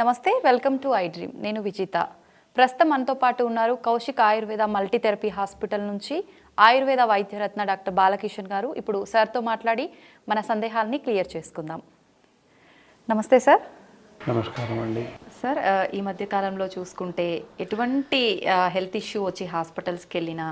నమస్తే welcome to I dream. నేను విజిత. ప్రస్తుతం మనతో పాటు ఉన్నారు కౌశిక్ ఆయుర్వేద మల్టీథెరపీ హాస్పిటల్ నుంచి ఆయుర్వేద వైద్యరత్న డాక్టర్ బాలకిషన్ గారు. ఇప్పుడు సార్తో మాట్లాడి మన సందేహాలని క్లియర్ చేసుకుందాం. నమస్తే సార్. నమస్కారం అండి. సార్ ఈ మధ్య కాలంలో చూసుకుంటే ఎటువంటి హెల్త్ ఇష్యూ వచ్చి హాస్పిటల్స్కి వెళ్ళినా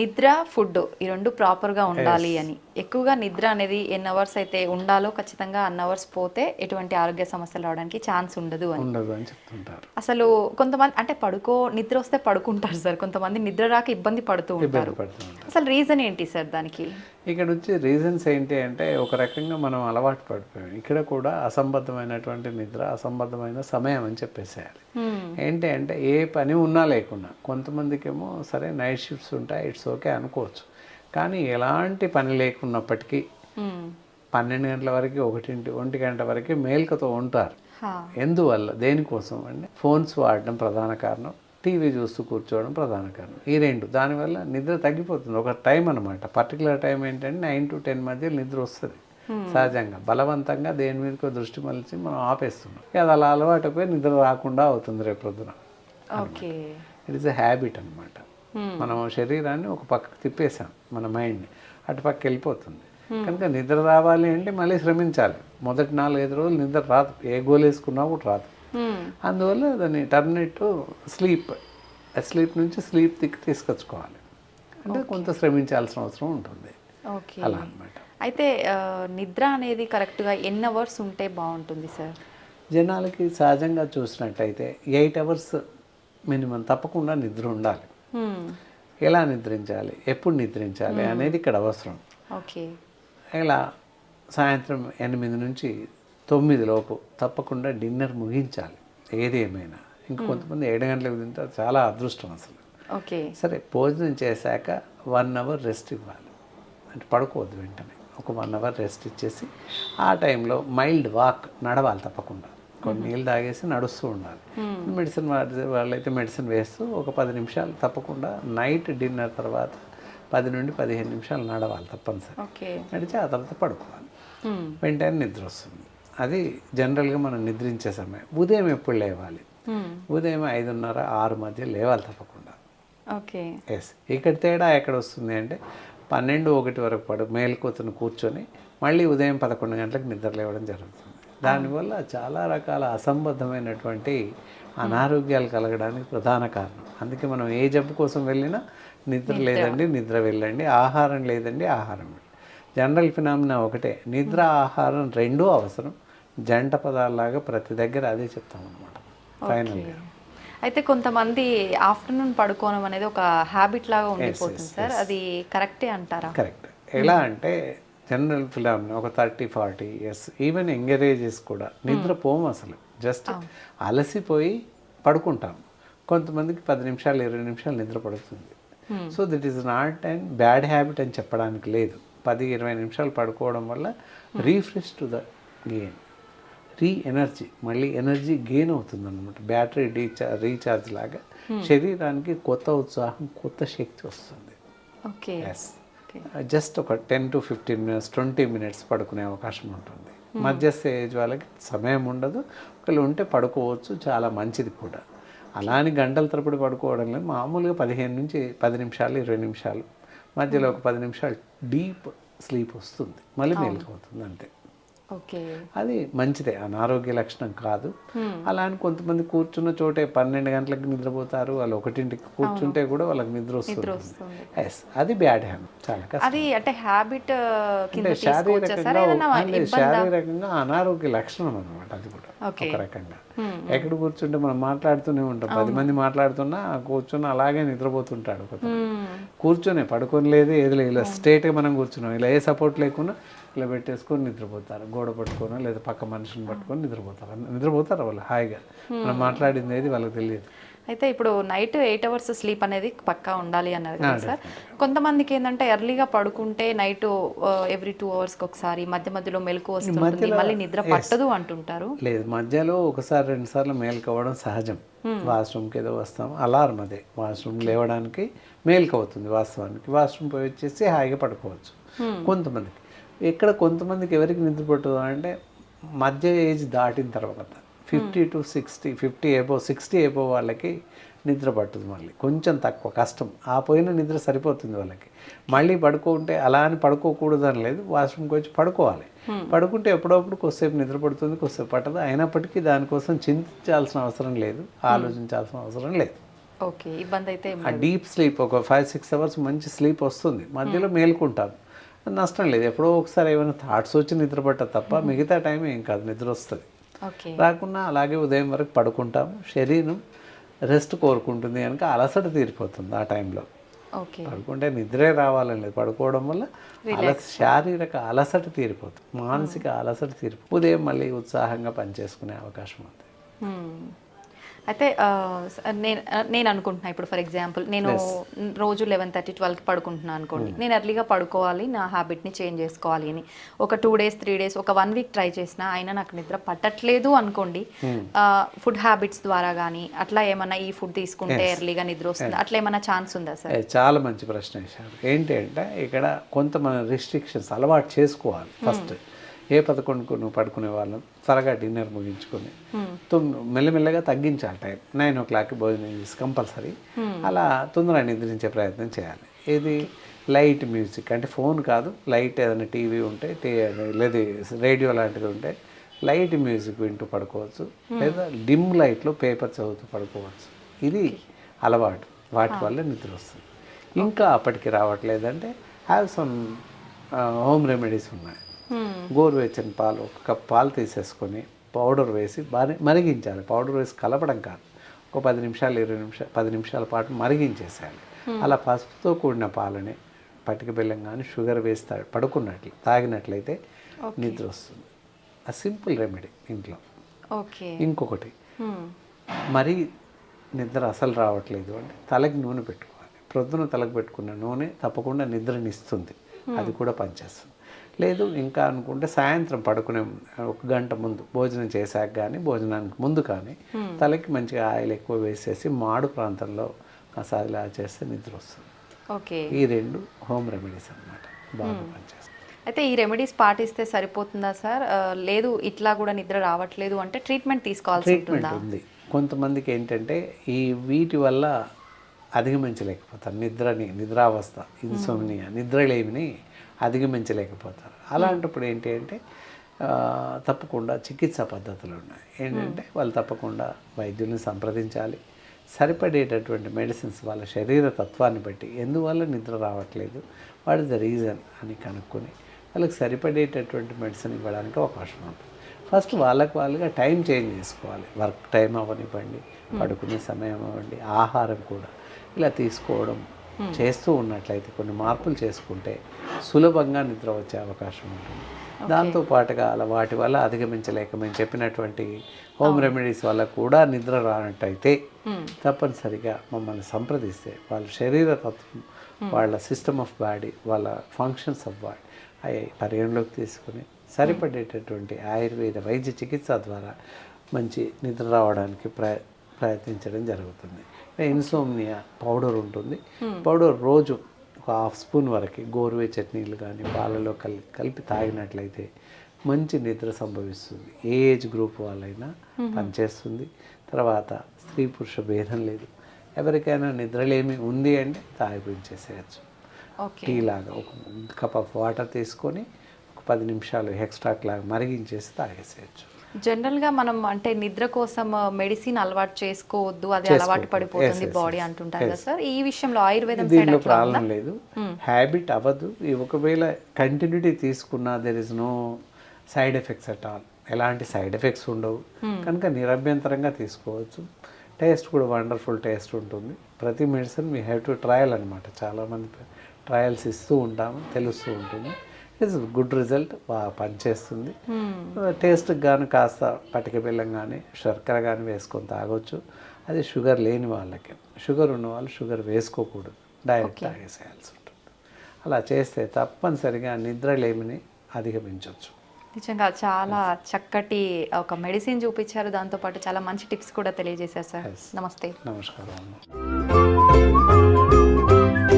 నిద్ర ఫుడ్ ఈ రెండు ప్రాపర్గా ఉండాలి అని. ఎక్కువగా నిద్ర అనేది ఎన్ని అవర్స్ అయితే ఉండాలో ఖచ్చితంగా అన్ అవర్స్ పోతే ఎటువంటి ఆరోగ్య సమస్యలు రావడానికి ఛాన్స్ ఉండదు అని. ఉండదు అని చెప్తుంటారు. అసలు కొంతమంది అంటే పడుకో నిద్ర వస్తే పడుకుంటారు సార్. కొంతమంది నిద్ర రాక ఇబ్బంది పడుతూ ఉంటారు. ఇబ్బంది పడుతూ ఉంటారు. అసలు రీజన్ ఏంటి సార్ దానికి? ఇక్కడ వచ్చి రీజన్స్ ఏంటి అంటే ఒక రకంగా మనం అలవాటు పడిపోయాం. ఇక్కడ కూడా అసంబద్ధమైనటువంటి నిద్ర అసంబద్ధమైన సమయం అని చెప్పేసేయాలి. ఏంటి అంటే ఏ పని ఉన్నా లేకున్నా కొంతమందికేమో సరే నైట్ షిఫ్ట్స్ ఉంటాయి ఇట్స్ ఓకే అనుకోవచ్చు. కానీ ఎలాంటి పని లేకున్నప్పటికీ. పన్నెండు గంటల వరకు ఒకటింటి ఒంటి గంట వరకు మేల్కతో ఉంటారు. ఎందువల్ల? దేనికోసం అండి? ఫోన్స్ వాడడం ప్రధాన కారణం. టీవీ చూస్తూ కూర్చోవడం ప్రధాన కారణం. ఈ రెండు. దానివల్ల నిద్ర తగ్గిపోతుంది. ఒక టైం అనమాట పర్టికులర్ టైం ఏంటంటే నైన్ టు టెన్ మధ్య నిద్ర వస్తుంది. సహజంగా. బలవంతంగా దేని మీదకో దృష్టి మలిచి మనం ఆపేస్తున్నాం. అది అలా అలవాటు పోయి నిద్ర రాకుండా అవుతుంది రేపు పొద్దున okay it is a habit అనమాట మనం శరీరాన్ని ఒక పక్కకు తిప్పేసాం మన మైండ్ని అటు పక్క వెళ్ళిపోతుంది. కనుక నిద్ర రావాలి అంటే మళ్ళీ శ్రమించాలి. మొదటి నాలుగైదు రోజులు నిద్ర రాదు. ఏ గోల్ వేసుకున్నా కూడా రాదు. మ్మ్. అందువల్ల దాన్ని టర్మినేట్ స్లీప్ స్లీప్ నుంచి స్లీప్ దిక్కు తీసుకొచ్చుకోవాలి. అంటే కొంత శ్రమించాల్సిన అవసరం ఉంటుంది. ఓకే అలా అనమాట అయితే నిద్ర అనేది కరెక్ట్గా ఎన్ని అవర్స్ ఉంటే బాగుంటుంది సార్ జనాలకి సహజంగా చూసినట్టయితే ఎయిట్ అవర్స్ మినిమం తప్పకుండా నిద్ర ఉండాలి. ఎలా నిద్రించాలి? ఎప్పుడు నిద్రించాలి అనేది ఇక్కడ అవసరం. ఓకే. ఇలా సాయంత్రం ఎనిమిది నుంచి తొమ్మిది లోపు తప్పకుండా డిన్నర్ ముగించాలి ఏది ఏమైనా. ఇంకా కొంతమంది ఏడు గంటలకు తింటారు చాలా అదృష్టం అసలు. ఓకే. సరే భోజనం చేశాక వన్ అవర్ రెస్ట్ ఇవ్వాలి. అంటే పడుకోవద్దు వెంటనే. ఒక వన్ అవర్ రెస్ట్ ఇచ్చేసి ఆ టైంలో మైల్డ్ వాక్ నడవాలి తప్పకుండా. కొన్ని నీళ్ళు తాగేసి నడుస్తూ ఉండాలి. మెడిసిన్ వాళ్ళైతే మెడిసిన్ వేస్తూ ఒక పది నిమిషాలు తప్పకుండా నైట్ డిన్నర్ తర్వాత పది నుండి పదిహేను నిమిషాలు నడవాలి తప్పనిసరి నడిచి ఆ తర్వాత పడుకోవాలి. వెంటనే నిద్ర వస్తుంది. అది జనరల్గా మనం నిద్రించే సమయం. ఉదయం ఎప్పుడు లేవాలి. ఉదయం ఐదున్నర ఆరు మధ్య లేవాలి తప్పకుండా. ఓకే. ఎస్ ఇక్కడ తేడా ఎక్కడ వస్తుంది అంటే పన్నెండు ఒకటి వరకు పడు మేలుకోతుని కూర్చొని మళ్ళీ ఉదయం పదకొండు గంటలకు నిద్ర లేవడం జరుగుతుంది. దానివల్ల చాలా రకాల అసంబద్ధమైనటువంటి అనారోగ్యాలు కలగడానికి ప్రధాన కారణం. అందుకే మనం ఏ జబ్బు కోసం వెళ్ళినా నిద్ర లేదండి నిద్ర వెళ్ళండి ఆహారం లేదండి ఆహారం జనరల్ ఫినామినా ఒకటే నిద్ర ఆహారం రెండూ అవసరం. జంట పదాల్లాగా ప్రతి దగ్గర అదే చెప్తాం అనమాట ఫైనల్గా అయితే కొంతమంది ఆఫ్టర్నూన్ పడుకోవడం అనేది ఒక హ్యాబిట్ లాగా ఉండిపోతుంది సార్. అది కరెక్టే అంటారా? కరెక్ట్ ఎలా అంటే జనరల్ ఫిలామ్ ఒక thirty forty years even encourages కూడా. నిద్రపోము అసలు. జస్ట్ అలసిపోయి పడుకుంటాం. కొంతమందికి పది నిమిషాలు ఇరవై నిమిషాలు నిద్ర పడుతుంది. So that is not and bad habit అని చెప్పడానికి లేదు. పది ఇరవై నిమిషాలు పడుకోవడం వల్ల refresh to the gain re energy మళ్ళీ ఎనర్జీ గెయిన్ అవుతుంది అనమాట బ్యాటరీ డీచా రీఛార్జ్ లాగా శరీరానికి కొత్త ఉత్సాహం కొత్త శక్తి వస్తుంది. ఓకే ఎస్ జస్ట్ ఒక ten to fifteen minutes twenty minutes పడుకునే అవకాశం ఉంటుంది. మధ్యస్థ ఏజ్ వాళ్ళకి సమయం ఉండదు. ఒకళ్ళు ఉంటే పడుకోవచ్చు చాలా మంచిది కూడా. అలా అని గంటల తరపుడు పడుకోవడం లేదు. మామూలుగా పదిహేను నుంచి పది నిమిషాలు ఇరవై నిమిషాలు. మధ్యలో ఒక పది నిమిషాలు డీప్ స్లీప్ వస్తుంది. మళ్ళీ మేలుకోవుతుంది అంతే. ఓకే అది మంచిదే. అనారోగ్య లక్షణం కాదు. అలా అని కొంతమంది కూర్చున్న చోటే పన్నెండు గంటలకు నిద్రపోతారు. వాళ్ళు ఒకటింటికి కూర్చుంటే కూడా వాళ్ళకి నిద్ర వస్తుంది. ఎస్ అది బ్యాడ్ హ్యాబిట్. చాలా కష్టం. అంటే హ్యాబిట్ శారీరకంగా శారీరకంగా అనారోగ్య లక్షణం అనమాట అది కూడా. ఒక రకంగా. ఎక్కడ కూర్చుంటే మనం మాట్లాడుతూనే ఉంటాం. పది మంది మాట్లాడుతున్నా కూర్చుని అలాగే నిద్రపోతుంటాడు. కూర్చొని పడుకొని లేదు ఏది లేదు. ఇలా స్ట్రేట్గా మనం కూర్చున్నాం. ఇలా ఏ సపోర్ట్ లేకుండా ఇలా పెట్టేసుకొని నిద్రపోతారు. గోడ పట్టుకొని లేదా పక్క మనిషిని పట్టుకొని నిద్రపోతారు. నిద్రపోతారు వాళ్ళు హాయిగా. మనం మాట్లాడింది ఏది వాళ్ళకి తెలియదు. అయితే ఇప్పుడు నైట్ ఎయిట్ అవర్స్ స్లీప్ అనేది పక్కా ఉండాలి అన్నారు కదా సార్. కొంతమందికి ఏంటంటే ఎర్లీగా పడుకుంటే నైట్ ఎవ్రీ టూ అవర్స్కి ఒకసారి మధ్య మధ్యలో మెలకు వస్తుంది మళ్ళీ నిద్ర పట్టదు అంటుంటారు. లేదు మధ్యలో ఒకసారి రెండు సార్లు మేల్కోవడం సహజం. వాష్రూమ్కి ఏదో వస్తాం అలారం అదే. వాష్రూమ్ లేవడానికి మేల్కవుతుంది వాస్తవానికి. వాష్రూమ్ పోయి వచ్చేసి హాయిగా పడుకోవచ్చు కొంతమందికి. ఇక్కడ కొంతమందికి ఎవరికి నిద్ర పట్టదు అంటే మధ్య ఏజ్ దాటిన తర్వాత. Fifty to sixty fifty above sixty above వాళ్ళకి నిద్ర పట్టుతుంది మళ్ళీ. కొంచెం తక్కువ కష్టం. ఆ పోయిన నిద్ర సరిపోతుంది వాళ్ళకి. మళ్ళీ పడుకుంటే అలా అని పడుకోకూడదు అని లేదు. వాష్రూమ్కి వచ్చి పడుకోవాలి. పడుకుంటే ఎప్పుడప్పుడు కొద్దిసేపు నిద్ర పడుతుంది కొద్దిసేపు పట్టదు. అయినప్పటికీ దానికోసం చింతించాల్సిన అవసరం లేదు. ఆలోచించాల్సిన అవసరం లేదు. ఓకే. ఇబ్బంది అయితే ఆ డీప్ స్లీప్ ఒక ఫైవ్ సిక్స్ అవర్స్ మంచి స్లీప్ వస్తుంది. మధ్యలో మేల్కుంటాం. నష్టం లేదు. ఎప్పుడో ఒకసారి ఏమైనా థాట్స్ వచ్చి నిద్ర పట్టదు తప్ప మిగతా టైం ఏం కాదు. నిద్ర వస్తుంది. రాకుండా అలాగే ఉదయం వరకు పడుకుంటాము. శరీరం రెస్ట్ కోరుకుంటుంది కనుక అలసట తీరిపోతుంది ఆ టైంలో. ఓకే. పడుకుంటే నిద్రే రావాలని లేదు. పడుకోవడం వల్ల అలస శారీరక అలసట తీరిపోతుంది. మానసిక అలసట తీరిపోతుంది ఉదయం మళ్ళీ ఉత్సాహంగా పనిచేసుకునే అవకాశం ఉంది. అయితే నేను నేను అనుకుంటున్నా ఇప్పుడు ఫర్ ఎగ్జాంపుల్ నేను రోజు లెవెన్ థర్టీ ట్వెల్వ్కి పడుకుంటున్నాను అనుకోండి. నేను ఎర్లీగా పడుకోవాలి నా హ్యాబిట్ని చేంజ్ చేసుకోవాలి అని. ఒక టూ డేస్ త్రీ డేస్ ఒక వన్ వీక్ ట్రై చేసినా అయినా నాకు నిద్ర పట్టట్లేదు అనుకోండి ఫుడ్ హ్యాబిట్స్ ద్వారా కానీ అట్లా ఏమన్నా ఈ ఫుడ్ తీసుకుంటే ఎర్లీగా నిద్ర వస్తుంది? అట్లా ఏమన్నా ఛాన్స్ ఉందా సార్? చాలా మంచి ప్రశ్న వేశారు. ఏంటి అంటే ఇక్కడ కొంత మన రిస్ట్రిక్షన్స్ అలవాటు చేసుకోవాలి ఫస్ట్. ఏ పదకొండుకు నువ్వు పడుకునే వాళ్ళం త్వరగా డిన్నర్ ముగించుకొని. మెల్లమెల్లగా తగ్గించాలి టైం. నైన్ ఓ క్లాక్కి భోజనం చేసి కంపల్సరీ. అలా తొందరగా నిద్రించే ప్రయత్నం చేయాలి. ఇది లైట్ మ్యూజిక్. అంటే ఫోన్ కాదు లైట్ ఏదైనా టీవీ ఉంటే టీ లేదా రేడియో లాంటిది ఉంటే లైట్ మ్యూజిక్ వింటూ పడుకోవచ్చు. లేదా డిమ్ లైట్లో పేపర్ చదువుతూ పడుకోవచ్చు. ఇది అలవాటు. వాటి వల్ల నిద్ర వస్తుంది. ఇంకా అప్పటికి రావట్లేదంటే హ్యావ్ సమ్ హోమ్ రెమెడీస్ ఉన్నాయి. గోరువెచ్చని పాలు ఒక కప్ పాలు తీసేసుకొని పౌడర్ వేసి బాగా మరిగించాలి. పౌడర్ వేసి కలపడం కాదు. ఒక పది నిమిషాలు ఇరవై నిమిషాలు పది నిమిషాల పాటు మరిగించేసేయాలి. అలా పసుపుతో కూడిన పాలని పటిక బెల్లం కానీ షుగర్ వేసి పడుకున్నట్లు తాగినట్లయితే నిద్ర వస్తుంది. ఆ సింపుల్ రెమెడీ ఇంట్లో. ఓకే. ఇంకొకటి. మరి నిద్ర అసలు రావట్లేదు అంటే తలకి నూనె పెట్టుకోవాలి. ప్రొద్దున తలకు పెట్టుకున్న నూనె తప్పకుండా నిద్రని ఇస్తుంది అది కూడా పనిచేస్తుంది. లేదు ఇంకా అనుకుంటే సాయంత్రం పడుకునే ఒక గంట ముందు భోజనం చేశాక కానీ భోజనానికి ముందు కానీ తలకి మంచిగా ఆయిల్ ఎక్కువ వేసేసి మాడు ప్రాంతంలో మసాజ్ ఇలా చేస్తే నిద్ర వస్తుంది. ఓకే. ఈ రెండు హోమ్ రెమెడీస్ అన్నమాట. బాగా పనిచేస్తాయి. అయితే ఈ రెమెడీస్ పాటిస్తే సరిపోతుందా సార్? లేదు ఇట్లా కూడా నిద్ర రావట్లేదు అంటే ట్రీట్మెంట్ తీసుకోవాల్సి ట్రీట్మెంట్ ఉంది. కొంతమందికి ఏంటంటే ఈ వీటి వల్ల అధిగమించలేకపోతారు. నిద్రని నిద్రావస్థ ఇన్సోమ్నియా నిద్రలేమిని అధిగమించలేకపోతారు. అలాంటప్పుడు ఏంటి అంటే తప్పకుండా చికిత్సా పద్ధతులు ఉన్నాయి. ఏంటంటే వాళ్ళు తప్పకుండా వైద్యుల్ని సంప్రదించాలి. సరిపడేటటువంటి మెడిసిన్స్ వాళ్ళ శరీర తత్వాన్ని బట్టి. ఎందువల్ల నిద్ర రావట్లేదు? వాట్ ఇస్ ద రీజన్ అని కనుక్కొని వాళ్ళకి సరిపడేటటువంటి మెడిసిన్ ఇవ్వడానికి అవకాశం ఉంటుంది. ఫస్ట్ వాళ్ళకి వాళ్ళుగా టైం చేంజ్ చేసుకోవాలి. వర్క్ టైం అవ్వనివ్వండి పడుకునే సమయం అవ్వండి ఆహారం కూడా ఇలా తీసుకోవడం చేస్తూ ఉన్నట్లయితే కొన్ని మార్పులు చేసుకుంటే సులభంగా నిద్ర వచ్చే అవకాశం ఉంటుంది. దాంతో పాటుగా అలా వాటి వల్ల అధిగమించలేక మేము చెప్పినటువంటి హోమ్ రెమెడీస్ వల్ల కూడా నిద్ర రానట్టయితే తప్పనిసరిగా మమ్మల్ని సంప్రదిస్తే వాళ్ళ శరీర తత్వం వాళ్ళ సిస్టమ్ ఆఫ్ బాడీ వాళ్ళ ఫంక్షన్స్ ఆఫ్ బాడీ అవి పరిగణలోకి తీసుకుని సరిపడేటటువంటి ఆయుర్వేద వైద్య చికిత్స ద్వారా మంచి నిద్ర రావడానికి ప్రయ ప్రయత్నించడం జరుగుతుంది. ఇన్సోమ్నియా పౌడర్ ఉంటుంది. పౌడర్ రోజు ఒక హాఫ్ స్పూన్ వరకు గోరువెచ్చటి నీళ్ళు కానీ పాలలో కలి కలిపి తాగినట్లయితే మంచి నిద్ర సంభవిస్తుంది. ఏ ఏజ్ గ్రూప్ వాళ్ళైనా పనిచేస్తుంది. తర్వాత స్త్రీ పురుష భేదం లేదు. ఎవరికైనా నిద్రలేమి ఉంది అంటే తాగిపించేసేయచ్చు టీ లాగా ఒక కప్ ఆఫ్ వాటర్ తీసుకొని ఒక పది నిమిషాలు ఎక్స్ట్రాక్ లాగా మరిగించేసి తాగేసేయచ్చు. జనరల్గా మనం అంటే నిద్ర కోసం మెడిసిన్ అలవాటు చేసుకోవద్దు అది అలవాటు పడిపోతుంది బాడీ అంటుంటారు కదా సార్. ఈ విషయంలో ఆయుర్వేదం ప్రాబ్లం లేదు. హ్యాబిట్ అవ్వదు. ఒకవేళ కంటిన్యూటీ తీసుకున్నా there is no side effects at all ఎలాంటి సైడ్ ఎఫెక్ట్స్ ఉండవు. కనుక నిరభ్యంతరంగా తీసుకోవచ్చు. టేస్ట్ కూడా వండర్ఫుల్ టేస్ట్ ఉంటుంది. ప్రతి medicine we have to trial అనమాట చాలామంది ట్రయల్స్ ఇస్తూ ఉంటాము తెలుస్తూ ఉంటుంది. ఇట్స్ గుడ్ రిజల్ట్ బాగా పనిచేస్తుంది. టేస్ట్ గాను కాస్త పటిక బెల్లం కానీ శర్కర కానీ వేసుకొని తాగొచ్చు. అది షుగర్ లేని వాళ్ళకి. షుగర్ ఉన్న వాళ్ళు షుగర్ వేసుకోకూడదు. డైరెక్ట్ తాగేసేయాల్సి ఉంటుంది. అలా చేస్తే తప్పనిసరిగా నిద్రలేమిని అధిగమించవచ్చు నిజంగా చాలా చక్కటి ఒక మెడిసిన్ చూపించారు. దాంతో పాటు చాలా మంచి టిప్స్ కూడా తెలియజేశారు సార్ నమస్తే. నమస్కారం